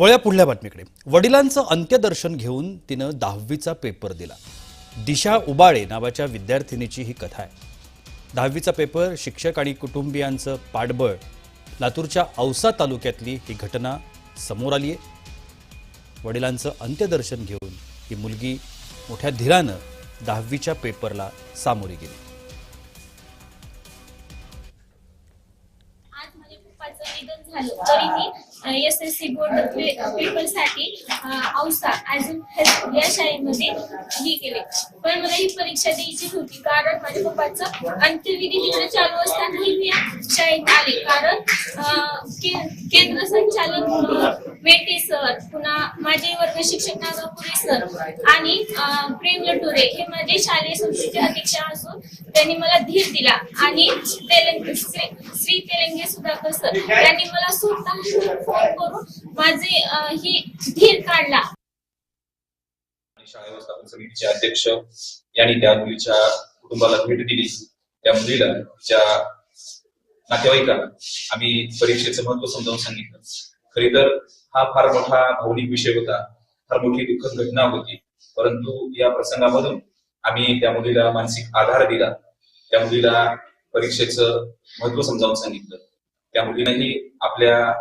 वळ्या पुढल्या बातमीकडे. वडिलांचं अंत्यदर्शन घेऊन तिनं दहावीचा पेपर दिला. दिशा उबाळे नावाच्या विद्यार्थिनीची ही कथा आहे. दहावीचा पेपर शिक्षक आणि कुटुंबियांचं पाठबळ. लातूरच्या औसा तालुक्यातली ही घटना समोर आली आहे वडिलांचं अंत्यदर्शन घेऊन ही मुलगी मोठ्या धीरानं दहावीच्या पेपरला सामोरी गेली. आज निधन झालं. तरीही एस एस सी बोर्ड पेपरसाठी औसा अजून या शाळेमध्ये हे केले. पण मला ही परीक्षा द्यायची होती कारण माझ्या पप्पाचं अंत्यविधी तिकडे चालू असतानाही मी या शाळेत आले. कारण केंद्र संचालक वेटे मेटे सर पुन्हा माझे वर्ग शिक्षक नागापुरे सर आणि प्रेम लटुरे हे माझे शालेय संस्थेचे अध्यक्ष असून त्यांनी मला धीर दिला. आणि तेलंग श्री तेलंगे सुधाकर सर त्यांनी मला स्वतः फोन करून माझे ही धीर काढला. शाळा व्यवस्थापन समितीचे अध्यक्ष यांनी त्या मुलीच्या कुटुंबाला भेट दिली. त्या मुलीला तिच्या नातेवाईकांना आम्ही परीक्षेचं महत्त्व समजावून सांगितलं. खरी तर हा फार मोठा भावनिक विषय होता. फार मोठी दुःखद घटना होती. परंतु या प्रसंगामधून आम्ही त्या मुलीला मानसिक आधार दिला. त्या मुलीला परीक्षेचं महत्त्व समजावून सांगितलं. त्या मुलीनंही आपल्या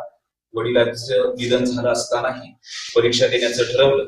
वडिलांचं निधन झालं असतानाही परीक्षा देण्याचं ठरवलं.